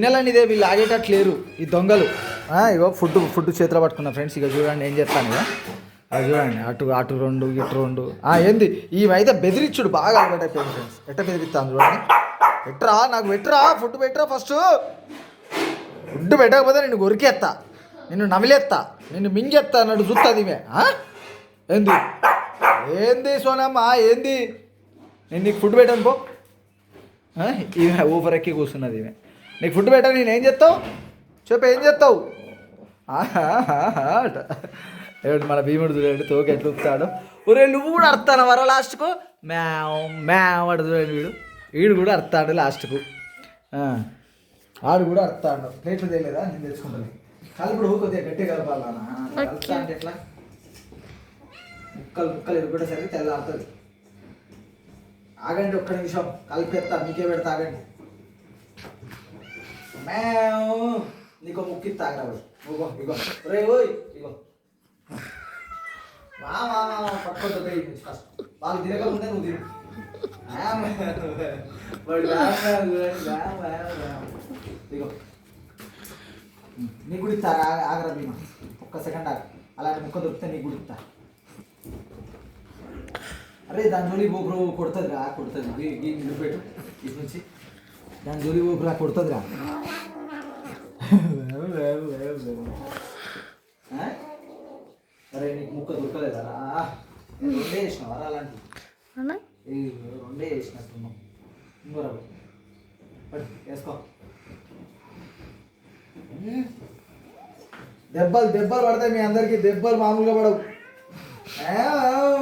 తినాలని ఇదే వీళ్ళు ఆగేటట్లేరు ఈ దొంగలు. ఇగో ఫుడ్ ఫుడ్ చేతిలో పట్టుకున్న ఫ్రెండ్స్ ఇక చూడండి ఏం చేస్తాను ఇక అది చూడండి అటు అటు రెండు ఇటు రెండు. ఏంది? ఇవైతే బెదిరించుడు బాగా అలవాటు అయిపోయింది ఫ్రెండ్స్. ఎట్ట బెదిరిస్తాను చూడండి. పెట్టరా నాకు పెట్టరా ఫుడ్ పెట్టరా ఫస్ట్? ఫుడ్ పెట్టకపోతే నిన్ను గొరికేస్తా నిన్ను నమిలేస్తా నిన్ను మింగేస్తా అన్నట్టు చూస్తుంది ఇవే ఏంది? ఏంది సోనమ్మ ఏంది? నేను నీకు ఫుడ్ పెట్టాను పో. ఈమె ఊపర్ ఎక్కి కూర్చున్నది ఈమె. నీకు ఫుడ్ పెట్టా నేను ఏం చేస్తావు? చెప్పు ఏం చేస్తావు. ఏమిటి మన భీముడు చూడండి తోక ఎట్లా ఊపుతాడు. ఒరే నువ్వు కూడా అర్థాను వర లాస్ట్కు? మ్యావ్ మ్యావ్ చూడండి వీడు. వీడు కూడా అర్థాడు లాస్ట్కు. ఆడు కూడా అర్థాడు ప్లేట్లు తెలియదా నేను తెచ్చుకుంటాను కలుపుడు కొద్దిగా గట్టిగా కలపాలన్నా అంటే ఎట్లా? ముక్కలు ముక్కలు ఎరుగుపడేసరికి తెల్లారుతుంది. ఆగండి ఒక్క నిమిషం. కలిపేస్తా మీకే పెడతా ఆగండి. మేవ్ నీకో ముక్కి తాగరాడు ఇగో ఇగో రే ఓయ్ ఇగో మా మా పట్టుకుంటూ పోయి ఫస్ట్ వాళ్ళు తిరగకుంటే నువ్వు తిరుగు ఇగో నీ గుడి ఇస్తా ఆగరా భీమా ఒక్క సెకండ్ ఆగ. అలాంటి ముక్క దొరికితే నీ గుడి అరే దాని జోలి పోకురు కొడుతుంది రా కొడుతుంది. గీ నిలబెట్టు ఇటు నుంచి. దాని జోలి పోకురా కొడుతుంది రా అరే నీకు ముక్క దొరకలేదా రా నేను రెండే వరా అలాంటి రెండే వేసినట్టున్నాం ఇంకో రా పట్టు వేసుకో. దెబ్బలు దెబ్బలు పడతాయి మీ అందరికి. దెబ్బలు మామూలుగా పడవు.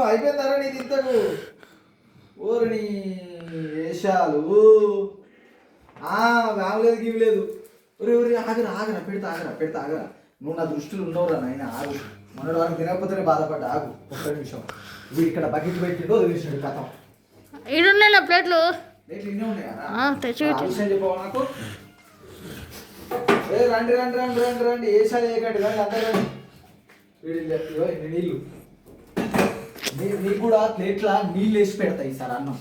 అయిపోయిందరా నీకు ఇంతకు ఊరు నీ వేషాలు. రావలేదు గివ్వలేదు. ఒరే ఒరే ఆగరా ఆగరా పెడతా ఆగరా పెడతా ఆగరా. నువ్వు నా దృష్టిలో ఉండవురా నాయన? ఆగు. మొన్నటి వారికి తినకపోతేనే బాధపడ్డా? ఆగు. ఒక్క నిమిషం. వీడు ఇక్కడ బకెట్ పెట్టిండో వదిలేసినాడు కథం ఈడున్నాయి నా ప్లేట్లు. రేట్లు ఇన్నే ఉన్నాయా? తెచ్చి ఆ విషయం చెప్పవా నాకు? ఏ రండి రండి రండి రండి రండి. ఏసాలు వేయకండి రండి అందరు రండి. వీడి నీళ్ళు నీ- నీకు కూడా ప్లేట్ల నీళ్ళు వేసి పెడతాయి ఈసారి అన్నం.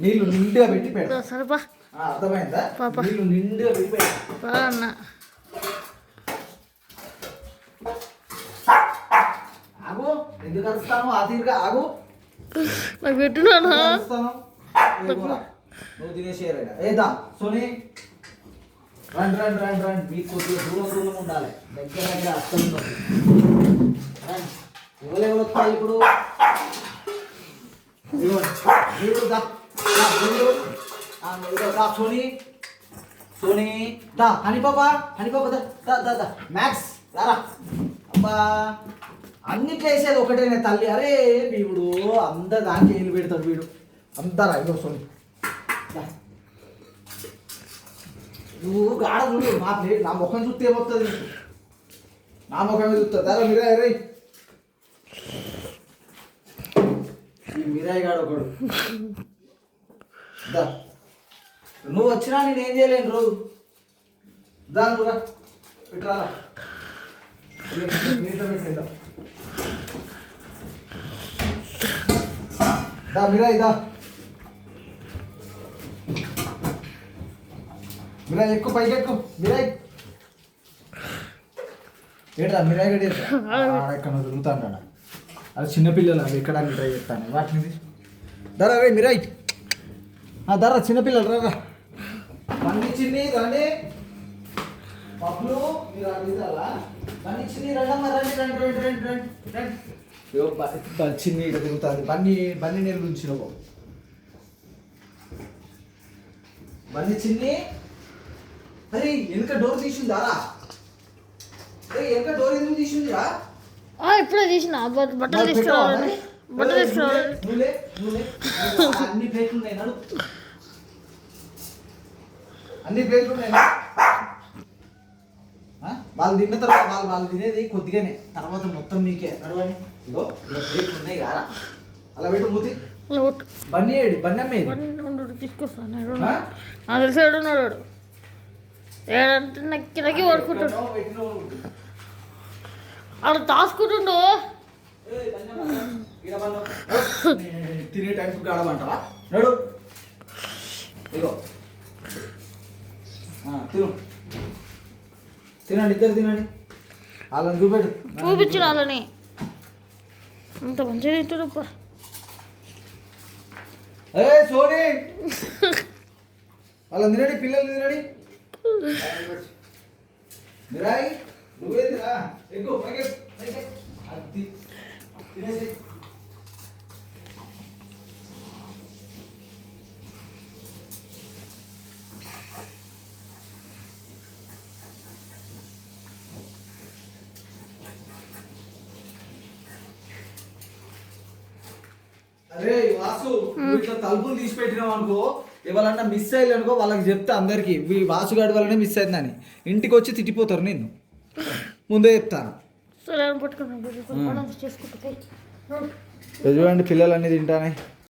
నీళ్ళు నిండుగా పెట్టి పెడతా. సరేపా అర్థమైందా. నీళ్ళు నిండుగా పెట్టి పెడతా బా అన్న ఆగు ఎందుకు అరుస్తాను ఆ తీరుగా ఆగు. నాకు పెట్టున్నాను? నువ్వు తినేసేయరా ఏదా సోని. రండి రండి రండి రండి. మీకు కొద్దిగా దూరం దూరం ఉండాలి. దగ్గర దగ్గర రండి. ఎవరు ఎవరు వస్తారు ఇప్పుడు? సోని. సోని దా హనీ పాప హనీ పాప దా దా దా. మ్యాక్స్ రారా. అబ్బా. అన్ని వేసేది ఒకటేనే తల్లి అరే వీడు అంత దానికి ఏళ్ళు పెడతాడు వీడు అంతా ఇదిగో వస్తుంది నువ్వు గాడ చూడు నా ప్లేట్ నా ముఖం చూస్తే ఏమవుతుంది నా ముఖమే చూస్తుంది దారా మీరా రే ఈ మీరాయి గాడు ఒకడు దా నువ్వు వచ్చినా నేను ఏం చేయలేను రోజు దాని కూడా పెట్టరా మీతో పెట్టేద్దాం దా మీరాయి దా మీరాయి ఎక్కువ పైకి ఎక్కువ. మీరాయి ఏంట్రా మీరాయి గడి ఎక్కడ తిరుగుతాను అది చిన్నపిల్లలు అవి ఎక్కడానికి ట్రై చేస్తాను. వాటిని దరా రే మీరాయి ఆ దరా చిన్నపిల్లలు రా చిన్ని రండి. పప్పులు మీరు అడుగుతారా బండి చిన్ని రండమ్మా రండి రండి రండి రండి రండి రండి. చిన్ని ఇక్కడ తిరుగుతుంది. బండి బండి నేను ఉంచినవు బండి చిన్ని. అరే వెనక డోర్ తీసిందారా అరే వెనక డోర్ ఎందుకు తీసిందిరా? ఆ, ఇప్పుడే తీసిన. బట్- బట్టలు తీసుకురావాలని బట్టలు నువ్వులే. అన్ని ప్లేట్లు ఉన్నాయి అన్ని ప్లేట్లు ఉన్నాయి? వాళ్ళు తిన్న తర్వాత వాళ్ళు వాళ్ళు తినేది కొద్దిగానే. తర్వాత మొత్తం మీకే. నడవండి ఇగో ఇలా ప్లేట్లు ఉన్నాయి కదా అలా పెట్టు మూతి. బన్నీ ఏడు బండి ఉండు, తీసుకొస్తాను? నాకు తెలిసి ఏడున్నాడు ఏడంటే నక్కి నక్కి పడుకుంటాడు. ఆడ దాచుకుంటుండు. అమ్మ. తినే టైంకి కాడమంటావా నడు. ఇగో తిను. తినండి ఇద్దరు తినండి. వాళ్ళని చూపెట్టు. చూపించు వాళ్ళని. అంత మంచిగా అబ్బా. ఏ సోనీ! వాళ్ళని తినండి పిల్లలు తినండి. మిరాయి నువ్వేందిరా? ఎక్కువ పైకి తినేసి అరే వాసు నువ్వు ఇట్లా తలుపులు తీసి పెట్టినావు అనుకో ఎవరన్నా మిస్ అయ్యారు అనుకో వాళ్ళకి చెప్తా అందరికి. ఈ వాసు గడి వల్లనే మిస్ అయిందని ఇంటికి వచ్చి తిట్టిపోతారు నిన్ను. ముందే చెప్తాను. చూడండి పిల్లలు అన్ని తింటానే.